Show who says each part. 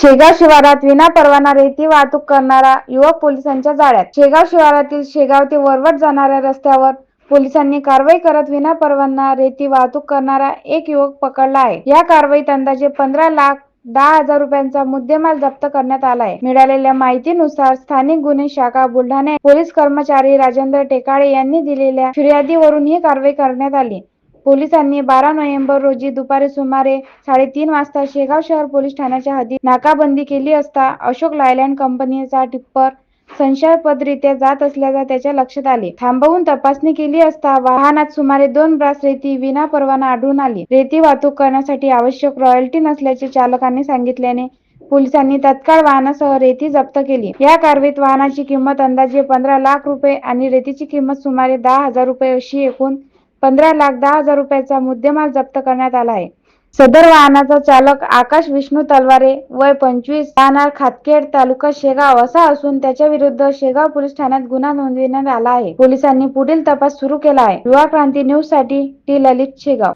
Speaker 1: शेगाव शिवारात विनापरवाना रेती वाहतूक करणारा युवक पोलिसांच्या जाळ्यात. शेगाव शिवारातील शेगाव ते वरवट जाणाऱ्या रस्त्यावर पोलिसांनी कारवाई करत विनापरवाना रेती वाहतूक करणारा एक युवक पकडला आहे. या कारवाईत अंदाजे पंधरा लाख दहा हजार रुपयांचा मुद्देमाल जप्त करण्यात आलाय मिळालेल्या माहितीनुसार स्थानिक गुन्हे शाखा बुलढाणा पोलीस कर्मचारी राजेंद्र टेकाळे यांनी दिलेल्या फिर्यादीवरून ही कारवाई करण्यात आली. पोलिसांनी बारा नोव्हेंबर रोजी दुपारी सुमारे साडेतीन वाजता शेगाव शहर पोलीस ठाण्याच्या हद्दीत नाकाबंदी केली असता अशोक लायलँड कंपनीचा टिप्पर संशयास्पदरित्या जात असल्याचा त्याच्या लक्षात आले. थांबवून तपासणी केली असता वाहनात सुमारे दोन ब्रास रेती विना परवाना आढळून आली. रेती वाहतूक करण्यासाठी आवश्यक रॉयल्टी नसल्याचे चालकांनी सांगितल्याने पोलिसांनी तत्काळ वाहनासह रेती जप्त केली. या कारवाईत वाहनाची किंमत अंदाजे पंधरा लाख रुपये आणि रेतीची किंमत सुमारे दहा हजार रुपये अशी एकूण पंधरा लाख दहा हजार रुपयाचा मुद्देमाल जप्त करण्यात आला आहे. सदर वाहनाचा चालक आकाश विष्णू तलवारे वय पंचवीस राहणार खातखेड तालुका शेगाव असा असून त्याच्या विरुद्ध शेगाव पोलीस ठाण्यात गुन्हा नोंदविण्यात आला आहे. पोलिसांनी पुढील तपास सुरू केला आहे. युवा क्रांती न्यूजसाठी टी ललित शेगाव.